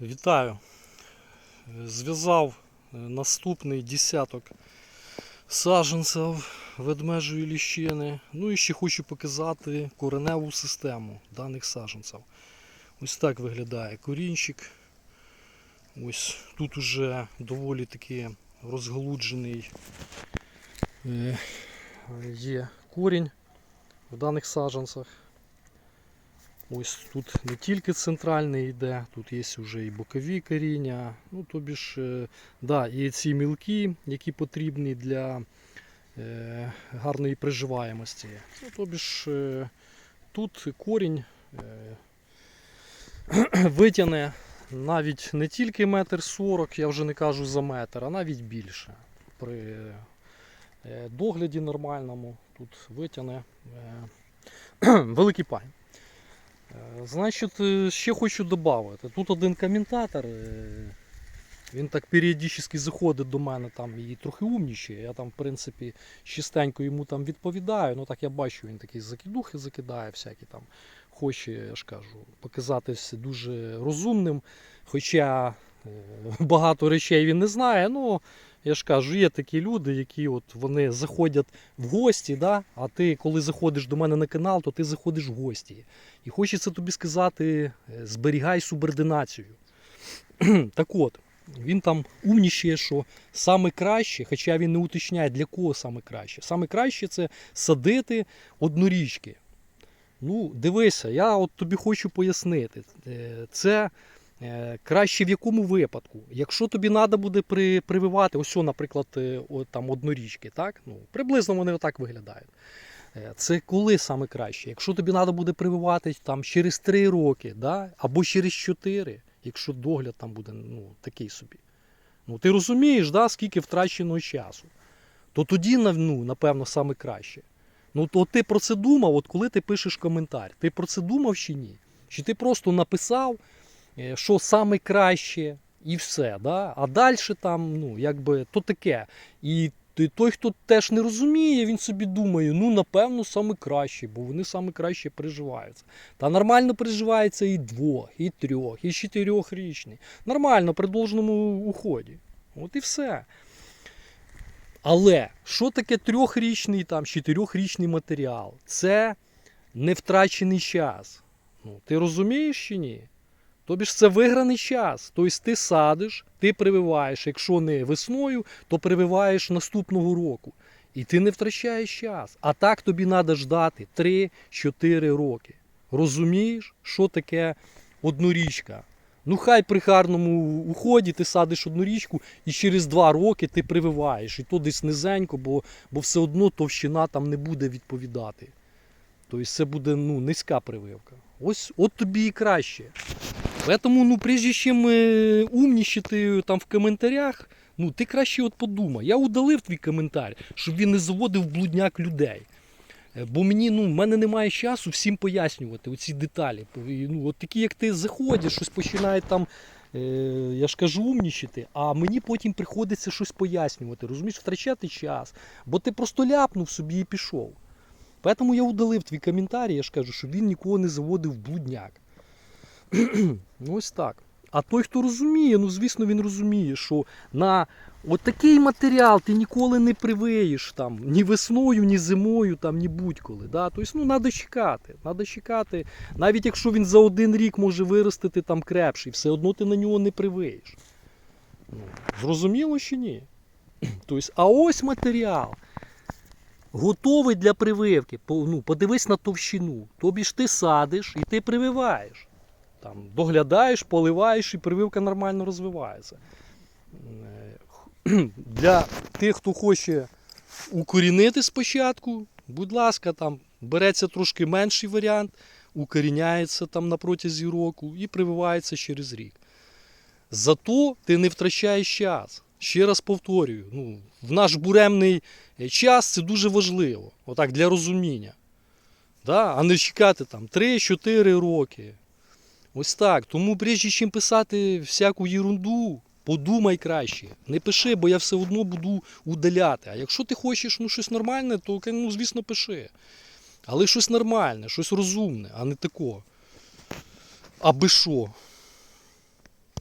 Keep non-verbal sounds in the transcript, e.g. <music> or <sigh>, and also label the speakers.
Speaker 1: Вітаю. Зв'язав е, наступний десяток саджанців ведмежої ліщини. Ну і ще хочу показати кореневу систему даних саджанців. Ось так виглядає корінчик. Ось тут уже доволі таки розгалуджений е, є корінь в даних саджанцях. Ось тут не тільки центральний йде, тут є вже і бокові коріння. Ну, тобі ж, е, да, і ці мілкі, які потрібні для е, гарної приживаємості. Ну, тобі ж, е, тут корінь е, <clears throat> витягне навіть не тільки метр сорок, я вже не кажу за метр, а навіть більше. При е, догляді нормальному тут витягне е, <clears throat> великий пань. Значить, е, ще хочу додати. Тут один коментатор. е, Він так періодично заходить до мене там і трохи умнічає. Я там, в принципі, чистенько йому там відповідаю. Ну так я бачу, він такий закидухи закидає, всякі там. Хоче, я ж кажу, показатися дуже розумним. Хоча е, багато речей він не знає. Ну, я ж кажу, є такі люди, які от вони заходять в гості, да? а ти, коли заходиш до мене на канал, то ти заходиш в гості. І хочеться тобі сказати, е, зберігай субординацію. <clears throat> так от, він там умнічає, що саме краще, хоча він не уточняє, для кого саме краще. Саме краще це садити однорічки. Ну, дивися, я от тобі хочу пояснити. Е, Це краще в якому випадку. Якщо тобі треба буде при, прививати, ось, наприклад, е, там однорічки, так? Ну, приблизно вони отак виглядають. Е, Це коли саме краще? Якщо тобі треба буде прививати там, через 3 роки, да? або через 4, якщо догляд там буде ну, такий собі. Ну, ти розумієш, да, скільки втраченого часу. То тоді, ну, напевно, саме краще. Ну, то ти про це думав, от коли ти пишеш коментар, ти про це думав чи ні? Чи ти просто написав, е, що саме краще, і все. Да? А далі там, ну, якби, то таке. І той, хто теж не розуміє, він собі думає, ну, напевно, саме краще, бо вони саме краще переживаються. Та нормально переживається і двох, і трьох, і чотирьохрічний. Нормально при должному уході. От і все. Але що таке трьохрічний там, чотирьохрічний матеріал? Це не втрачений час. Ну, ти розумієш чи ні? Тобі ж це виграний час. Тобто ти садиш, ти прививаєш, якщо не весною, то прививаєш наступного року. І ти не втрачаєш час. А так тобі треба ждати 3-4 роки. Розумієш, що таке однорічка? Ну, хай при гарному уході ти садиш одну річку і через два роки ти прививаєш. І то десь низенько, бо, бо все одно товщина там не буде відповідати. Тобто це буде ну, низька прививка. Ось от тобі і краще. Тому, ну, прежде чим е, умнічити там в коментарях, ну ти краще от подумай. Я удалив твій коментар, щоб він не заводив блудняк людей. Е, Бо мені ну, в мене немає часу всім пояснювати оці деталі. Ну, от такі, як ти заходиш, щось починає там, е, я ж кажу, умнічити, а мені потім приходиться щось пояснювати, розумієш, втрачати час. Бо ти просто ляпнув собі і пішов. Тому я удалив твій коментар, я ж кажу, щоб він нікого не заводив в блудняк. <clears throat> ну ось так. А той, хто розуміє, ну звісно, він розуміє, що на от такий матеріал ти ніколи не привиєш там ні весною, ні зимою, там, ні будь-коли. Да? Тобто, ну, треба чекати. Надо чекати. Навіть якщо він за один рік може виростити там крепший, все одно ти на нього не привиєш. Ну, зрозуміло чи ні? <clears throat> Тобто, а ось матеріал. Готовий для прививки. Ну, подивись на товщину. Тобі ж ти садиш і ти прививаєш. Там, доглядаєш, поливаєш і прививка нормально розвивається. Е, <clears throat> Для тих, хто хоче укорінити спочатку, будь ласка, там береться трошки менший варіант, укоріняється там на протязі року і прививається через рік. Зато ти не втрачаєш час. Ще раз повторюю, ну, в наш буремний е, час це дуже важливо, отак для розуміння. Да? А не чекати там 3-4 роки. Ось так. Тому, прежде чим писати всяку єрунду, подумай краще. Не пиши, бо я все одно буду удаляти. А якщо ти хочеш ну, щось нормальне, то ну, звісно пиши. Але щось нормальне, щось розумне, а не тако. Аби що.